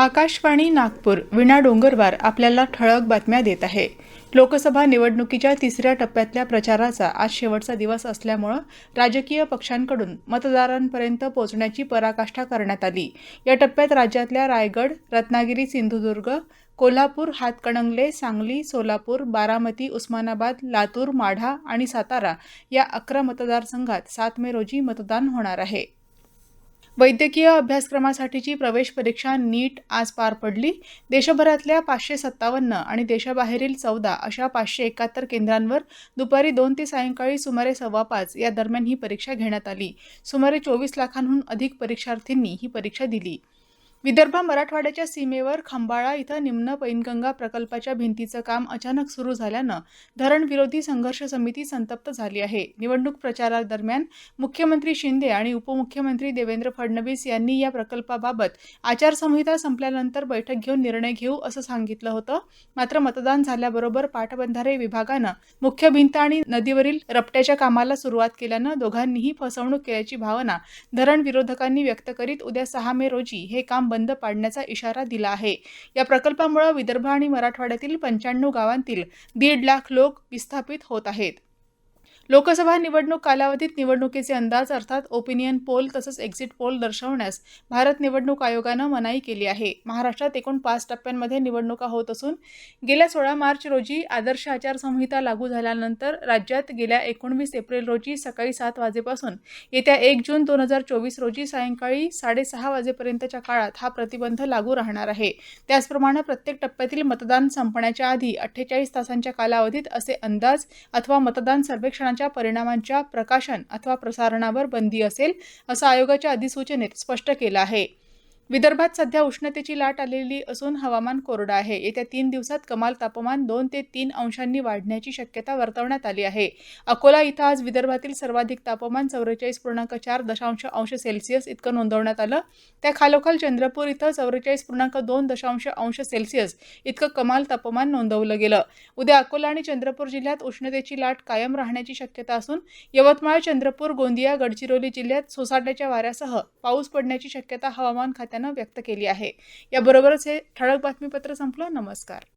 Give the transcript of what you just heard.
आकाशवाणी नागपूर विणा डोंगरवार आपल्याला ठळक बातम्या देत आहे. लोकसभा निवडणुकीच्या तिसऱ्या टप्प्यातल्या प्रचाराचा आज शेवटचा दिवस असल्यामुळं राजकीय पक्षांकडून मतदारांपर्यंत पोहोचण्याची पराकाष्ठा करण्यात आली. या टप्प्यात राज्यातल्या रायगड रत्नागिरी सिंधुदुर्ग कोल्हापूर हातकणंगले सांगली सोलापूर बारामती उस्मानाबाद लातूर माढा आणि सातारा या अकरा मतदारसंघात सात मे रोजी मतदान होणार आहे. वैद्यकीय अभ्यासक्रमासाठीची प्रवेश परीक्षा नीट आज पार पडली. देशभरातल्या पाचशे सत्तावन्न आणि देशाबाहेरील चौदा अशा पाचशे एकाहत्तर केंद्रांवर दुपारी दोन ते सायंकाळी सुमारे सव्वा पाच या दरम्यान ही परीक्षा घेण्यात आली. सुमारे चोवीस लाखांहून अधिक परीक्षार्थींनी ही परीक्षा दिली. विदर्भ मराठवाड्याच्या सीमेवर खंबाळा इथं निम्न पैनगंगा प्रकल्पाच्या भिंतीचं काम अचानक सुरू झाल्यानं धरणविरोधी संघर्ष समिती संतप्त झाली आहे. निवडणूक प्रचारादरम्यान मुख्यमंत्री शिंदे आणि उपमुख्यमंत्री देवेंद्र फडणवीस यांनी या प्रकल्पाबाबत आचारसंहिता संपल्यानंतर बैठक घेऊन निर्णय घेऊ असं सांगितलं होतं. मात्र मतदान झाल्याबरोबर पाटबंधारे विभागानं मुख्य भिंत आणि नदीवरील रपट्याच्या कामाला सुरुवात केल्यानं दोघांनीही फसवणूक केल्याची भावना धरण विरोधकांनी व्यक्त करीत उद्या सहा मे रोजी हे काम बंद पाडण्याचा इशारा दिला आहे. या प्रकल्पामुळे विदर्भ आणि मराठवाड्यातील पंच्याण्णव गावांतील दीड लाख लोक विस्थापित होत आहेत. लोकसभा निवडणूक कालावधीत निवडणुकीचे अंदाज अर्थात ओपिनियन पोल तसंच एक्झिट पोल दर्शवण्यास भारत निवडणूक आयोगानं मनाई केली आहे. महाराष्ट्रात एकूण पाच टप्प्यांमध्ये निवडणुका होत असून गेल्या सोळा मार्च रोजी आदर्श आचारसंहिता लागू झाल्यानंतर राज्यात गेल्या एकोणवीस एप्रिल रोजी सकाळी सात वाजेपासून येत्या एक जून दोन हजार चोवीस रोजी सायंकाळी साडेसहा वाजेपर्यंतच्या काळात हा प्रतिबंध लागू राहणार आहे. त्याचप्रमाणे प्रत्येक टप्प्यातील मतदान संपण्याच्या आधी अठ्ठेचाळीस तासांच्या कालावधीत असे अंदाज अथवा मतदान सर्वेक्षणाच्या परिणामांच्या प्रकाशन अथवा प्रसारणावर बंदी असेल असं आयोगाच्या अधिसूचनेत स्पष्ट केलं आहे. विदर्भात सध्या उष्णतेची लाट आलेली असून हवामान कोरडं आहे. येत्या तीन दिवसात कमाल तापमान दोन ते तीन अंशांनी वाढण्याची शक्यता वर्तवण्यात आली आहे. अकोला इथं आज विदर्भातील सर्वाधिक तापमान चौवेचाळीस पूर्णांक चार दशांश अंश सेल्सिअस इतकं नोंदवण्यात आलं. त्या खालोखाल चंद्रपूर इथं चौवेचाळीस पूर्णांक दोन दशांश अंश सेल्सिअस इतकं कमाल तापमान नोंदवलं गेलं. उद्या अकोला आणि चंद्रपूर जिल्ह्यात उष्णतेची लाट कायम राहण्याची शक्यता असून यवतमाळ चंद्रपूर गोंदिया गडचिरोली जिल्ह्यात सोसाट्याच्या वाऱ्यासह पाऊस पडण्याची शक्यता हवामान खात्यानं व्यक्त केली आहे. याबरोबरच हे ठळक बातमीपत्र संपलं. नमस्कार.